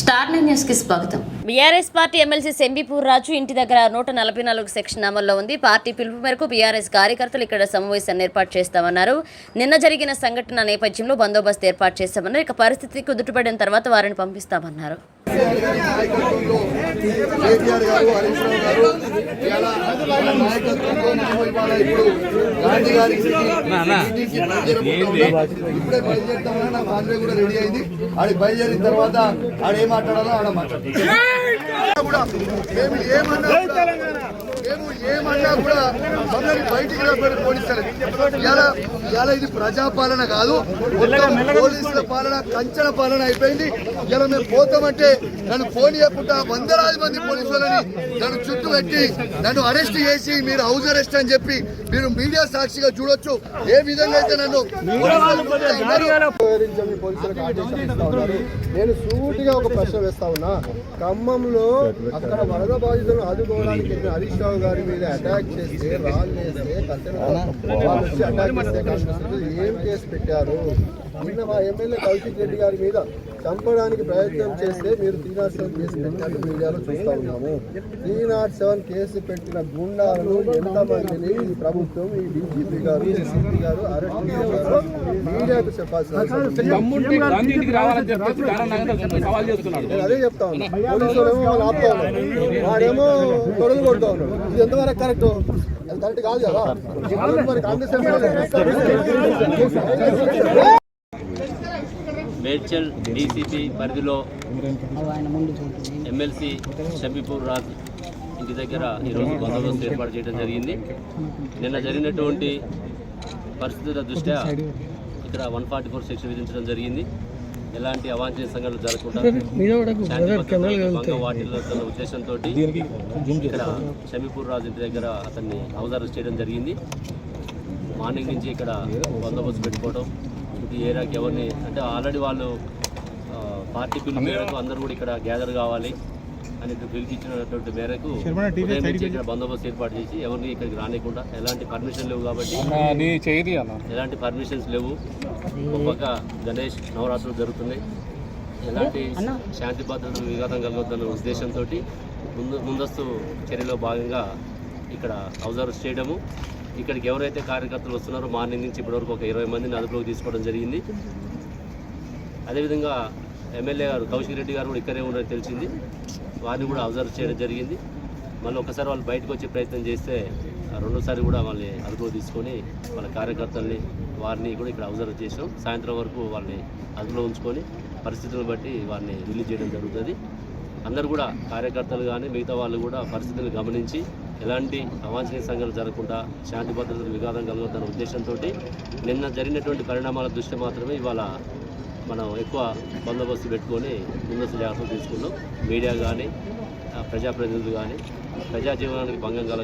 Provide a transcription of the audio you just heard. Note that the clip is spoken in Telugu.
స్టార్ న్యూస్కి స్వాగతం. BRS party MLC Shambipur Raju ఇంటి దగ్గర నూట నలభై నాలుగు సెక్షన్ అమల్లో ఉంది. పార్టీ పిలుపు మేరకు బీఆర్ఎస్ కార్యకర్తలు ఇక్కడ సమావేశాన్ని ఏర్పాటు చేస్తామన్నారు. నిన్న జరిగిన సంఘటన నేపథ్యంలో బందోబస్తు ఏర్పాటు చేస్తామన్నారు. ఇక పరిస్థితి కుదుటపడిన తర్వాత వారిని పంపిస్తామన్నారు. కేటీఆర్ గారు హరీష్ రావు గారు వాళ్ళ నాయకత్వంలో మేము ఇవాళ ఇప్పుడు గాంధీ గారి. ఇప్పుడే బయలుదేరుతామని నా కాన్వే కూడా రెడీ అయింది. ఆడికి బయలుదేరిన తర్వాత ఆడ మాట్లాడాలో ఆడ మాట్లాడతాం కూడా మేము ఏమన్నా కూడా- మేము ఏమన్నా కూడా మమ్మల్ని బయటికి రాబడి పోలీసులు. ఇలా ఇలా ఇది ప్రజాపాలన కాదు. మొత్తం పోలీసుల పాలన కంచెల పాలన అయిపోయింది. ఇలా మేము పోతామంటే నన్ను ఫోన్ చేయకుండా వందలాది మంది పోలీసులని నన్ను చుట్టూ పెట్టి నన్ను అరెస్ట్ చేసి మీరు హౌస్ అరెస్ట్ అని చెప్పి మీరు మీడియా సాక్షిగా చూడొచ్చు. ఏ విధంగా అయితే నన్ను నేను సూటిగా ఒక ప్రశ్న వేస్తా ఉన్నా. ఖమ్మంలో అక్కడ వరద బాధితులను ఆదుకోవడానికి హరీష్ రావు గారి మీద అటాక్ చేస్తే వాళ్ళు వచ్చి అటాక్ చేస్తే ఏం కేసు పెట్టారు? నిన్న మా ఎమ్మెల్యే కౌశిక్ రెడ్డి గారి మీద చంపడానికి ప్రయత్నం చేస్తే మీరు త్రీ నాట్ సెవెన్ కేసు పెట్టినట్టు మీడియాలో చూస్తా ఉన్నాము. త్రీ నాట్ సెవెన్ కేసు పెట్టిన గుండాలను ఎంతమందిని ఈ ప్రభుత్వం ఈ డీజీపీ గారు ఎస్పీ గారు అరెస్ట్ చేశారు? మీడియాకు చెప్పాల్సిన అదే చెప్తా ఉన్నా. పోలీసులు ఏమో వాళ్ళు ఆపుతా ఉన్నారు. వాడేమో తొడలు కొడుతా ఉన్నాడు ఇది ఎంతవరకు కరెక్ట్? అది కరెక్ట్ కాదు కదా? మరి కాంగ్రెస్ మేడ్చల్ డీసీపీ పరిధిలో ఎమ్మెల్సీ షబీపూర్ రాజ్ ఇంటి దగ్గర ఈరోజు బందోబస్తు ఏర్పాటు చేయడం జరిగింది. నిన్న జరిగినటువంటి పరిస్థితుల దృష్ట్యా ఇక్కడ వన్ ఫార్టీ ఫోర్ సెక్షన్ విధించడం జరిగింది. ఎలాంటి అవాంఛనీయ సంఘటనలు జరగకుండా భంగం వాటిల్లుతున్న ఉద్దేశంతో ఇక్కడ షమీపూర్ రాజు ఇంటి దగ్గర అతన్ని అరెస్ట్ చేయడం జరిగింది. మార్నింగ్ నుంచి ఇక్కడ బందోబస్తు పెట్టుకోవడం ఈ ఏరియాకి ఎవరిని అంటే ఆల్రెడీ వాళ్ళు పార్టీ పిలుపు అందరూ కూడా ఇక్కడ గ్యాదర్ కావాలి. అని పిలిపించినటువంటి మేరకు బందోబస్తు ఏర్పాటు చేసి ఎవరిని ఇక్కడికి రానికుండా ఎలాంటి పర్మిషన్ లేవు కాబట్టి నీ చేయది అన్న. ఎలాంటి పర్మిషన్స్ లేవు. ఒక పక్క గణేష్ నవరాత్రులు జరుగుతున్నాయి. ఎలాంటి శాంతి భద్రతలు విఘాతం కలగొద్దన్న ఉద్దేశంతో ముందు ముందస్తు చర్యలో భాగంగా ఇక్కడ అబ్జర్వ్ చేయడము ఇక్కడికి ఎవరైతే కార్యకర్తలు వస్తున్నారో మార్నింగ్ నుంచి ఇప్పటివరకు ఒక ఇరవై మందిని అదుపులోకి తీసుకోవడం జరిగింది. అదేవిధంగా ఎమ్మెల్యే గారు కౌశిక్ రెడ్డి గారు కూడా ఇక్కడే ఉన్నారని తెలిసింది. వారిని కూడా అబ్జర్వ్ చేయడం జరిగింది. మళ్ళీ ఒకసారి వాళ్ళు బయటకు వచ్చే ప్రయత్నం చేస్తే రెండోసారి కూడా వాళ్ళని అదుపులో తీసుకొని వాళ్ళ కార్యకర్తల్ని వారిని కూడా ఇక్కడ అబ్జర్వ్ చేసాం. సాయంత్రం వరకు వాళ్ళని అదుపులో ఉంచుకొని పరిస్థితులను బట్టి వారిని రిలీజ్ చేయడం జరుగుతుంది. అందరు కూడా కార్యకర్తలు కానీ మిగతా వాళ్ళు కూడా పరిస్థితులను గమనించి ఎలాంటి అవాంఛనీయ సంఘటనలు జరగకుండా శాంతి భద్రతలు విఘాతం కలుగుతున్న ఉద్దేశంతో నిన్న జరిగినటువంటి పరిణామాల దృష్టి మాత్రమే ఇవాళ మనం ఎక్కువ బందోబస్తు పెట్టుకొని ముందస్తు జాగ్రత్తలు తీసుకున్నాం. మీడియా కానీ ప్రజాప్రతినిధులు కానీ ప్రజా జీవనానికి భంగం కలగ